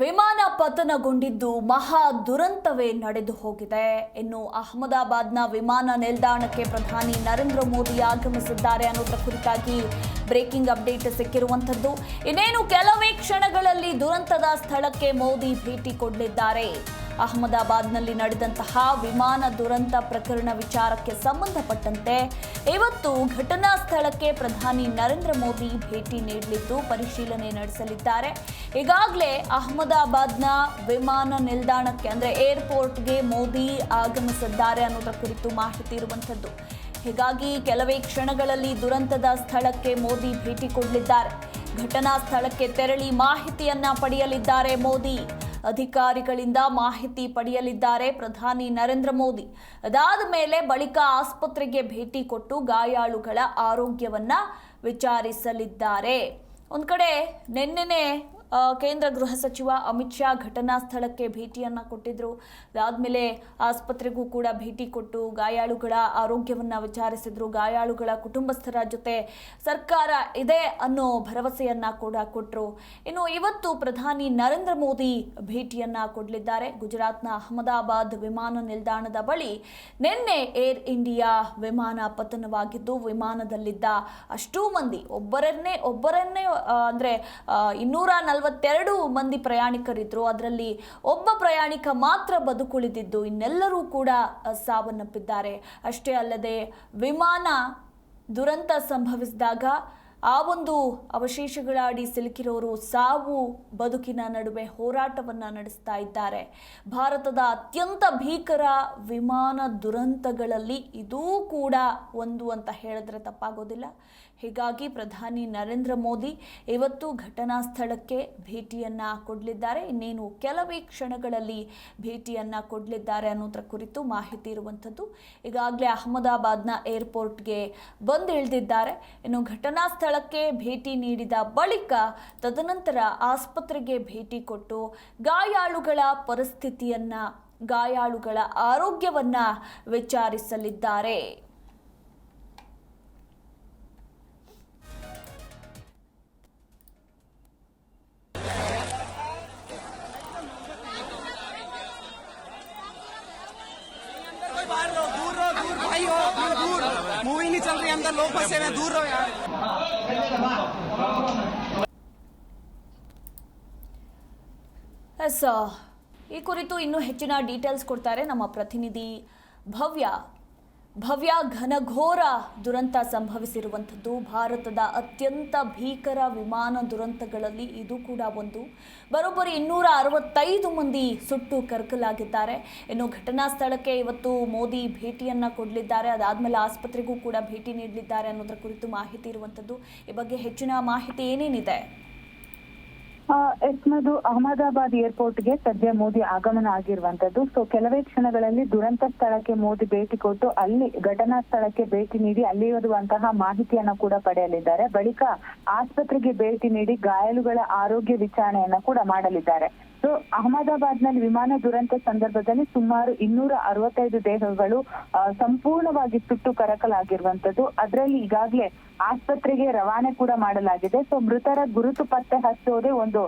ವಿಮಾನ ಪತನಗೊಂಡಿದ್ದು ಮಹಾ ದುರಂತವೇ ನಡೆದು ಹೋಗಿದೆ. ಇನ್ನು ಅಹಮದಾಬಾದ್ನ ವಿಮಾನ ನಿಲ್ದಾಣಕ್ಕೆ ಪ್ರಧಾನಿ ನರೇಂದ್ರ ಮೋದಿ ಆಗಮಿಸಿದ್ದಾರೆ ಅನ್ನೋದರ ಕುರಿತಾಗಿ ಬ್ರೇಕಿಂಗ್ ಅಪ್ಡೇಟ್ ಸಿಕ್ಕಿರುವಂಥದ್ದು. ಇನ್ನೇನು ಕೆಲವೇ ಕ್ಷಣಗಳಲ್ಲಿ ದುರಂತದ ಸ್ಥಳಕ್ಕೆ ಮೋದಿ ಭೇಟಿ ಕೊಡಲಿದ್ದಾರೆ. ಅಹಮದಾಬಾದ್ನಲ್ಲಿ ನಡೆದಂತಹ ವಿಮಾನ ದುರಂತ ಪ್ರಕರಣ ವಿಚಾರಕ್ಕೆ ಸಂಬಂಧಪಟ್ಟಂತೆ ಇವತ್ತು ಘಟನಾ ಸ್ಥಳಕ್ಕೆ ಪ್ರಧಾನಿ ನರೇಂದ್ರ ಮೋದಿ ಭೇಟಿ ನೀಡಲಿದ್ದು ಪರಿಶೀಲನೆ ನಡೆಸಲಿದ್ದಾರೆ. ಈಗಾಗಲೇ ಅಹಮದಾಬಾದ್ನ ವಿಮಾನ ನಿಲ್ದಾಣಕ್ಕೆ, ಅಂದರೆ ಏರ್ಪೋರ್ಟ್ಗೆ ಮೋದಿ ಆಗಮಿಸಿದ್ದಾರೆ ಅನ್ನೋದರ ಕುರಿತು ಮಾಹಿತಿ ಇರುವಂಥದ್ದು. ಹೀಗಾಗಿ ಕೆಲವೇ ಕ್ಷಣಗಳಲ್ಲಿ ದುರಂತದ ಸ್ಥಳಕ್ಕೆ ಮೋದಿ ಭೇಟಿ ಕೊಡಲಿದ್ದಾರೆ. ಘಟನಾ ಸ್ಥಳಕ್ಕೆ ತೆರಳಿ ಮಾಹಿತಿಯನ್ನ ಪಡೆಯಲಿದ್ದಾರೆ ಮೋದಿ. ಅಧಿಕಾರಿಗಳಿಂದ ಮಾಹಿತಿ ಪಡೆಯಲಿದ್ದಾರೆ ಪ್ರಧಾನಿ ನರೇಂದ್ರ ಮೋದಿ. ಅದಾದ ಮೇಲೆ ಬಳಿಕ ಆಸ್ಪತ್ರೆಗೆ ಭೇಟಿ ಕೊಟ್ಟು ಗಾಯಾಳುಗಳ ಆರೋಗ್ಯವನ್ನ ವಿಚಾರಿಸಲಿದ್ದಾರೆ. ಒಂದು ಕಡೆ ನಿನ್ನೆನೆ ಕೇಂದ್ರ ಗೃಹ ಸಚಿವ ಅಮಿತ್ ಶಾ ಘಟನಾ ಸ್ಥಳಕ್ಕೆ ಭೇಟಿಯನ್ನ ಕೊಟ್ಟಿದ್ರು. ಅದಾದ್ಮೇಲೆ ಆಸ್ಪತ್ರೆಗೂ ಕೂಡ ಭೇಟಿ ಕೊಟ್ಟು ಗಾಯಾಳುಗಳ ಆರೋಗ್ಯವನ್ನ ವಿಚಾರಿಸಿದ್ರು. ಗಾಯಾಳುಗಳ ಕುಟುಂಬಸ್ಥರ ಜೊತೆ ಸರ್ಕಾರ ಇದೆ ಅನ್ನೋ ಭರವಸೆಯನ್ನು ಕೂಡ ಕೊಟ್ಟರು ಇನ್ನು ಇವತ್ತು ಪ್ರಧಾನಿ ನರೇಂದ್ರ ಮೋದಿ ಭೇಟಿಯನ್ನ ಕೊಡಲಿದ್ದಾರೆ. ಗುಜರಾತ್ನ ಅಹಮದಾಬಾದ್ ವಿಮಾನ ನಿಲ್ದಾಣದ ಬಳಿ ನಿನ್ನೆ ಏರ್ ಇಂಡಿಯಾ ವಿಮಾನ ಪತನವಾಗಿದ್ದು, ವಿಮಾನದಲ್ಲಿದ್ದ ಅಷ್ಟೂ ಮಂದಿ, ಒಬ್ಬರನ್ನೇ ಒಬ್ಬರನ್ನೇ ಅಂದರೆ ಇನ್ನೂರ ನಲವತ್ತೆರಡು ಮಂದಿ ಪ್ರಯಾಣಿಕರಿದ್ರು. ಅದರಲ್ಲಿ ಒಬ್ಬ ಪ್ರಯಾಣಿಕ ಮಾತ್ರ ಬದುಕುಳಿದಿದ್ದು. ಇನ್ನೆಲ್ಲರೂ ಕೂಡ ಸಾವನ್ನಪ್ಪಿದ್ದಾರೆ. ಅಷ್ಟೇ ಅಲ್ಲದೆ, ವಿಮಾನ ದುರಂತ ಸಂಭವಿಸಿದಾಗ ಆ ಒಂದು ಅವಶೇಷಗಳ ಅಡಿ ಸಿಲುಕಿರೋರು ಸಾವು ಬದುಕಿನ ನಡುವೆ ಹೋರಾಟವನ್ನ ನಡೆಸ್ತಾ ಇದ್ದಾರೆ. ಭಾರತದ ಅತ್ಯಂತ ಭೀಕರ ವಿಮಾನ ದುರಂತಗಳಲ್ಲಿ ಇದೂ ಕೂಡ ಒಂದು ಅಂತ ಹೇಳಿದ್ರೆ ತಪ್ಪಾಗೋದಿಲ್ಲ. ಹೀಗಾಗಿ ಪ್ರಧಾನಿ ನರೇಂದ್ರ ಮೋದಿ ಇವತ್ತು ಘಟನಾ ಸ್ಥಳಕ್ಕೆ ಭೇಟಿಯನ್ನ ಕೊಡಲಿದ್ದಾರೆ. ಇನ್ನೇನು ಕೆಲವೇ ಕ್ಷಣಗಳಲ್ಲಿ ಭೇಟಿಯನ್ನ ಕೊಡಲಿದ್ದಾರೆ ಅನ್ನೋದರ ಕುರಿತು ಮಾಹಿತಿ ಇರುವಂಥದ್ದು. ಈಗಾಗಲೇ ಅಹಮದಾಬಾದ್ನ ಏರ್ಪೋರ್ಟ್ಗೆ ಬಂದು ಇಳಿದಿದ್ದಾರೆ ಇನ್ನು ಘಟನಾ ಸ್ಥಳಕ್ಕೆ ಭೇಟಿ ನೀಡಿದ ಬಳಿಕ ತದನಂತರ ಆಸ್ಪತ್ರೆಗೆ ಭೇಟಿ ಕೊಟ್ಟು ಗಾಯಾಳುಗಳ ಪರಿಸ್ಥಿತಿಯನ್ನ ಗಾಯಾಳುಗಳ ಆರೋಗ್ಯವನ್ನ ವಿಚಾರಿಸಲಿದ್ದಾರೆ कोई बाहर रहो दूर रहो दूर भाई हो दूर दूर मूवी नहीं चल रही अंदर लोग फंसे हुए हैं दूर रहो यार ಎಸ್ ಈ ಕುರಿತು ಇನ್ನೂ ಹೆಚ್ಚಿನ ಡೀಟೇಲ್ಸ್ ಕೊಡ್ತಾರೆ ನಮ್ಮ ಪ್ರತಿನಿಧಿ ಭವ್ಯ. ಭವ್ಯ ಘನಘೋರ ದುರಂತ ಸಂಭವಿಸಿರುವಂಥದ್ದು. ಭಾರತದ ಅತ್ಯಂತ ಭೀಕರ ವಿಮಾನ ದುರಂತಗಳಲ್ಲಿ ಇದು ಕೂಡ ಒಂದು. ಬರೋಬ್ಬರಿ ಇನ್ನೂರ ಅರವತ್ತೈದು ಮಂದಿ ಸುಟ್ಟು ಕರಕಲಾಗಿದ್ದಾರೆ. ಇನ್ನು ಘಟನಾ ಸ್ಥಳಕ್ಕೆ ಇವತ್ತು ಮೋದಿ ಭೇಟಿಯನ್ನು ಕೊಡಲಿದ್ದಾರೆ. ಅದಾದಮೇಲೆ ಆಸ್ಪತ್ರೆಗೂ ಕೂಡ ಭೇಟಿ ನೀಡಲಿದ್ದಾರೆ ಅನ್ನೋದರ ಕುರಿತು ಮಾಹಿತಿ ಇರುವಂಥದ್ದು. ಈ ಬಗ್ಗೆ ಹೆಚ್ಚಿನ ಮಾಹಿತಿ ಏನೇನಿದೆ? ಎಸ್ಮದು ಅಹಮದಾಬಾದ್ ಏರ್ಪೋರ್ಟ್ಗೆ ಸದ್ಯ ಮೋದಿ ಆಗಮನ ಆಗಿರುವಂತದ್ದು ಸೊ ಕೆಲವೇ ಕ್ಷಣಗಳಲ್ಲಿ ದುರಂತ ಸ್ಥಳಕ್ಕೆ ಮೋದಿ ಭೇಟಿ ಕೊಟ್ಟು ಅಲ್ಲಿ ಘಟನಾ ಸ್ಥಳಕ್ಕೆ ಭೇಟಿ ನೀಡಿ ಅಲ್ಲಿರುವಂತಹ ಮಾಹಿತಿಯನ್ನ ಕೂಡ ಪಡೆಯಲಿದ್ದಾರೆ. ಬಳಿಕ ಆಸ್ಪತ್ರೆಗೆ ಭೇಟಿ ನೀಡಿ ಗಾಯಾಳುಗಳ ಆರೋಗ್ಯ ವಿಚಾರಣೆಯನ್ನ ಕೂಡ ಮಾಡಲಿದ್ದಾರೆ. ಸೊ ಅಹಮದಾಬಾದ್ನಲ್ಲಿ ವಿಮಾನ ದುರಂತ ಸಂದರ್ಭದಲ್ಲಿ ಸುಮಾರು ಇನ್ನೂರ ಅರವತ್ತೈದು ದೇಹಗಳು ಸಂಪೂರ್ಣವಾಗಿ ಸುಟ್ಟು ಕರಕಲಾಗಿರುವಂತದ್ದು ಅದರಲ್ಲಿ ಈಗಾಗಲೇ ಆಸ್ಪತ್ರೆಗೆ ರವಾನೆ ಕೂಡ ಮಾಡಲಾಗಿದೆ. ಸೊ ಮೃತರ ಗುರುತು ಪತ್ತೆ ಹಚ್ಚೋದೇ ಒಂದು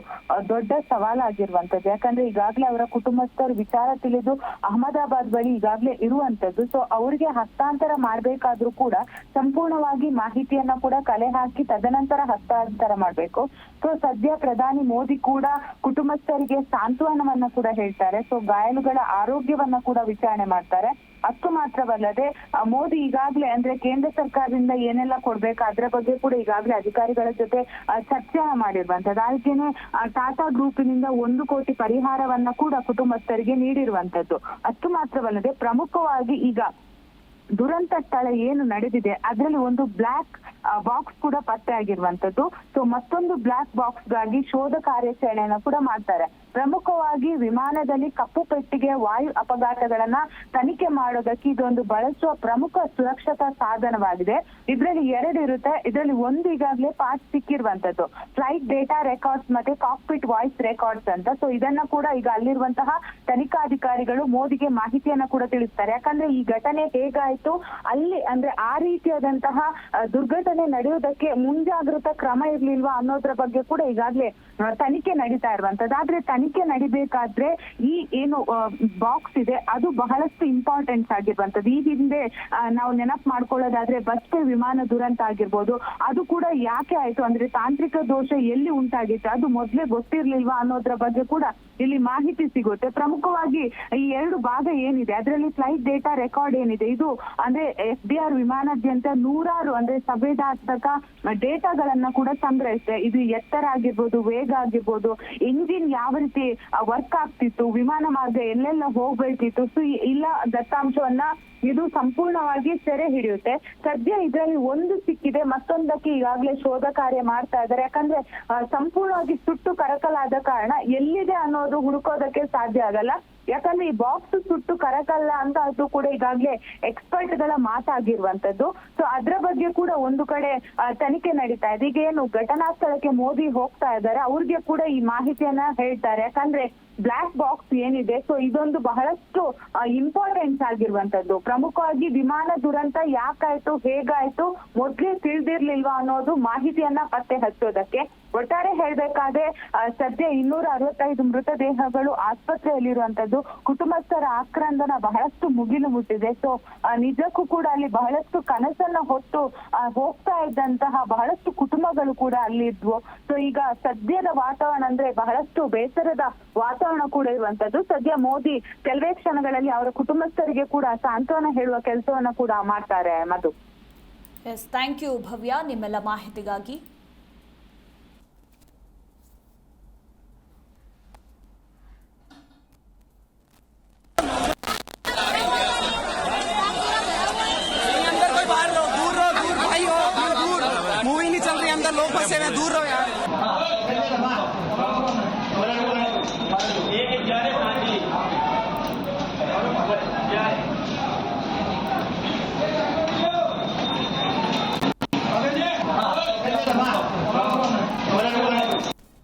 ದೊಡ್ಡ ಸವಾಲಾಗಿರುವಂತದ್ದು ಯಾಕಂದ್ರೆ ಈಗಾಗಲೇ ಅವರ ಕುಟುಂಬಸ್ಥರು ವಿಚಾರ ತಿಳಿದು ಅಹಮದಾಬಾದ್ ಬಳಿ ಈಗಾಗಲೇ ಇರುವಂತದ್ದು ಸೊ ಅವರಿಗೆ ಹಸ್ತಾಂತರ ಮಾಡ್ಬೇಕಾದ್ರೂ ಕೂಡ ಸಂಪೂರ್ಣವಾಗಿ ಮಾಹಿತಿಯನ್ನ ಕೂಡ ಕಲೆ ಹಾಕಿ ತದನಂತರ ಹಸ್ತಾಂತರ ಮಾಡ್ಬೇಕು. ಸೊ ಸದ್ಯ ಪ್ರಧಾನಿ ಮೋದಿ ಕೂಡ ಕುಟುಂಬಸ್ಥರಿಗೆ ಸಾಂತ್ವನವನ್ನ ಕೂಡ ಹೇಳ್ತಾರೆ. ಸೊ ಗಾಯಾಳುಗಳ ಆರೋಗ್ಯವನ್ನ ಕೂಡ ವಿಚಾರಣೆ ಮಾಡ್ತಾರೆ. ಅಷ್ಟು ಮಾತ್ರವಲ್ಲದೆ ಮೋದಿ ಈಗಾಗಲೇ ಅಂದ್ರೆ ಕೇಂದ್ರ ಸರ್ಕಾರದಿಂದ ಏನೆಲ್ಲ ಕೊಡ್ಬೇಕು ಅದ್ರ ಬಗ್ಗೆ ಕೂಡ ಈಗಾಗಲೇ ಅಧಿಕಾರಿಗಳ ಜೊತೆ ಚರ್ಚೆ ಮಾಡಿರುವಂತದ್ದು ಅದಕ್ಕೆ ಟಾಟಾ ಗ್ರೂಪಿನಿಂದ ಒಂದು ಕೋಟಿ ಪರಿಹಾರವನ್ನ ಕೂಡ ಕುಟುಂಬಸ್ಥರಿಗೆ ನೀಡಿರುವಂತದ್ದು ಅಷ್ಟು ಮಾತ್ರವಲ್ಲದೆ ಪ್ರಮುಖವಾಗಿ ಈಗ ದುರಂತ ಸ್ಥಳ ಏನು ನಡೆದಿದೆ, ಅದರಲ್ಲಿ ಒಂದು ಬ್ಲಾಕ್ ಬಾಕ್ಸ್ ಕೂಡ ಪತ್ತೆ ಆಗಿರುವಂತದ್ದು ಸೊ ಮತ್ತೊಂದು ಬ್ಲಾಕ್ ಬಾಕ್ಸ್ಗಾಗಿ ಶೋಧ ಕಾರ್ಯಾಚರಣೆಯನ್ನ ಕೂಡ ಮಾಡ್ತಾರೆ. ಪ್ರಮುಖವಾಗಿ ವಿಮಾನದಲ್ಲಿ ಕಪ್ಪು ಪೆಟ್ಟಿಗೆ, ವಾಯು ಅಪಘಾತಗಳನ್ನ ತನಿಖೆ ಮಾಡೋದಕ್ಕೆ ಇದೊಂದು ಬಳಸುವ ಪ್ರಮುಖ ಸುರಕ್ಷತಾ ಸಾಧನವಾಗಿದೆ. ಇದರಲ್ಲಿ ಎರಡು ಇರುತ್ತೆ. ಇದರಲ್ಲಿ ಒಂದು ಈಗಾಗಲೇ ಪಾರ್ಟ್ ಸಿಕ್ಕಿರುವಂತದ್ದು. ಫ್ಲೈಟ್ ಡೇಟಾ ರೆಕಾರ್ಡ್ಸ್ ಮತ್ತೆ ಕಾಕ್ಪಿಟ್ ವಾಯ್ಸ್ ರೆಕಾರ್ಡ್ಸ್ ಅಂತ. ಸೊ ಇದನ್ನ ಕೂಡ ಈಗ ಅಲ್ಲಿರುವಂತಹ ತನಿಖಾಧಿಕಾರಿಗಳು ಮೋದಿಗೆ ಮಾಹಿತಿಯನ್ನ ಕೂಡ ತಿಳಿಸ್ತಾರೆ. ಯಾಕಂದ್ರೆ ಈ ಘಟನೆ ಹೇಗಾಯ್ತು? ಅಲ್ಲಿ ಅಂದ್ರೆ ಆ ರೀತಿಯಾದಂತಹ ದುರ್ಘಟನೆ ನಡೆಯುವುದಕ್ಕೆ ಮುಂಜಾಗ್ರತಾ ಕ್ರಮ ಇರ್ಲಿಲ್ವಾ ಅನ್ನೋದ್ರ ಬಗ್ಗೆ ಕೂಡ ಈಗಾಗಲೇ ತನಿಖೆ ನಡೀತಾ ಇರುವಂತದ್ದು. ಆದ್ರೆ ತನಿಖೆ ನಡಿಬೇಕಾದ್ರೆ ಈ ಏನು ಬಾಕ್ಸ್ ಇದೆ, ಅದು ಬಹಳಷ್ಟು ಇಂಪಾರ್ಟೆಂಟ್ ಆಗಿರುವಂತದ್ದು ಈ ಹಿಂದೆ ನಾವು ನೆನಪು ಮಾಡ್ಕೊಳ್ಳೋದಾದ್ರೆ ಬಸ್ ವಿಮಾನ ದುರಂತ ಆಗಿರ್ಬೋದು, ಅದು ಕೂಡ ಯಾಕೆ ಆಯ್ತು ಅಂದ್ರೆ ತಾಂತ್ರಿಕ ದೋಷ ಎಲ್ಲಿ ಉಂಟಾಗಿತ್ತು, ಅದು ಮೊದ್ಲೇ ಗೊತ್ತಿರ್ಲಿಲ್ವಾ ಅನ್ನೋದ್ರ ಬಗ್ಗೆ ಕೂಡ ಇಲ್ಲಿ ಮಾಹಿತಿ ಸಿಗುತ್ತೆ. ಪ್ರಮುಖವಾಗಿ ಈ ಎರಡು ಭಾಗ ಏನಿದೆ, ಅದರಲ್ಲಿ ಫ್ಲೈಟ್ ಡೇಟಾ ರೆಕಾರ್ಡ್ ಏನಿದೆ, ಇದು ಅಂದ್ರೆ ಎಫ್ ಡಿ ಆರ್ ವಿಮಾನಾದ್ಯಂತ ನೂರಾರು ಅಂದ್ರೆ ಸಂವೇದಾತ್ಮಕ ಡೇಟಾಗಳನ್ನ ಕೂಡ ಸಂಗ್ರಹಿಸಿದೆ. ಇದು ಎತ್ತರ ಆಗಿರ್ಬೋದು, ವೇಗ ಆಗಿರ್ಬೋದು ಇಂಜಿನ್ ಯಾವ ರೀತಿ ವರ್ಕ್ ಆಗ್ತಿತ್ತು, ವಿಮಾನ ಮಾರ್ಗ ಎಲ್ಲೆಲ್ಲ ಹೋಗ್ಬೇಕಿತ್ತು ಸೊ ಇಲ್ಲ, ದತ್ತಾಂಶವನ್ನ ಇದು ಸಂಪೂರ್ಣವಾಗಿ ಸೆರೆ ಹಿಡಿಯುತ್ತೆ. ಸದ್ಯ ಇದರಲ್ಲಿ ಒಂದು ಸಿಕ್ಕಿದೆ, ಮತ್ತೊಂದಕ್ಕೆ ಈಗಾಗಲೇ ಶೋಧ ಕಾರ್ಯ ಮಾಡ್ತಾ ಇದ್ದಾರೆ. ಯಾಕಂದ್ರೆ ಸಂಪೂರ್ಣವಾಗಿ ಸುಟ್ಟು ಕರಕಲಾದ ಕಾರಣ ಎಲ್ಲಿದೆ ಅನ್ನೋದು ಹುಡುಕೋದಕ್ಕೆ ಸಾಧ್ಯ ಆಗಲ್ಲ. ಯಾಕಂದ್ರೆ, ಈ ಬಾಕ್ಸ್ ಸುಟ್ಟು ಕರಕಲ್ಲ ಅಂತ ಅದು ಕೂಡ ಈಗಾಗಲೇ ಎಕ್ಸ್ಪರ್ಟ್ಗಳ ಮಾತಾಗಿರುವಂತದ್ದು ಸೊ ಅದ್ರ ಬಗ್ಗೆ ಕೂಡ ಒಂದು ಕಡೆ ತನಿಖೆ ನಡೀತಾ ಇದೆ. ಈಗ ಏನು, ಘಟನಾ ಸ್ಥಳಕ್ಕೆ ಮೋದಿ ಹೋಗ್ತಾ ಇದ್ದಾರೆ, ಅವ್ರಿಗೆ ಕೂಡ ಈ ಮಾಹಿತಿಯನ್ನ ಹೇಳ್ತಾರೆ. ಯಾಕಂದ್ರೆ ಬ್ಲಾಕ್ ಬಾಕ್ಸ್ ಏನಿದೆ ಸೊ ಇದೊಂದು ಬಹಳಷ್ಟು ಇಂಪಾರ್ಟೆನ್ಸ್ ಆಗಿರುವಂತದ್ದು ಪ್ರಮುಖವಾಗಿ ವಿಮಾನ ದುರಂತ ಯಾಕಾಯ್ತು, ಹೇಗಾಯ್ತು, ಮೊದ್ಲೇ ತಿಳಿದಿರ್ಲಿಲ್ವಾ ಅನ್ನೋದು ಮಾಹಿತಿಯನ್ನ ಪತ್ತೆ ಹಚ್ಚೋದಕ್ಕೆ. ಒಟ್ಟಾರೆ ಹೇಳ್ಬೇಕಾದ್ರೆ ಸದ್ಯ ಇನ್ನೂರ ಅರವತ್ತೈದು ಮೃತದೇಹಗಳು ಆಸ್ಪತ್ರೆಯಲ್ಲಿರುವಂತದ್ದು ಕುಟುಂಬಸ್ಥರ ಆಕ್ರಂದನ ಬಹಳಷ್ಟು ಮುಗಿಲು ಮುಟ್ಟಿದೆ. ಸೊ ನಿಜಕ್ಕೂ ಕೂಡ ಅಲ್ಲಿ ಬಹಳಷ್ಟು ಕನಸನ್ನ ಹೊತ್ತು ಹೋಗ್ತಾ ಇದ್ದಂತಹ ಬಹಳಷ್ಟು ಕುಟುಂಬಗಳು ಕೂಡ ಅಲ್ಲಿ ಇದ್ವು. ಸೊ ಈಗ ಸದ್ಯದ ವಾತಾವರಣ ಅಂದ್ರೆ ಬಹಳಷ್ಟು ಬೇಸರದ ವಾತಾವರಣ ಕೂಡ ಇರುವಂತದ್ದು ಸದ್ಯ ಮೋದಿ ಕೆಲವೇ ಕ್ಷಣಗಳಲ್ಲಿ ಅವರ ಕುಟುಂಬಸ್ಥರಿಗೆ ಕೂಡ ಸಾಂತ್ವನ ಹೇಳುವ ಕೆಲಸವನ್ನ ಕೂಡ ಮಾಡ್ತಾರೆ Madhu S thank you Bhavya ನಿಮ್ಮೆಲ್ಲ ಮಾಹಿತಿಗಾಗಿ अंदर कोई Thank you.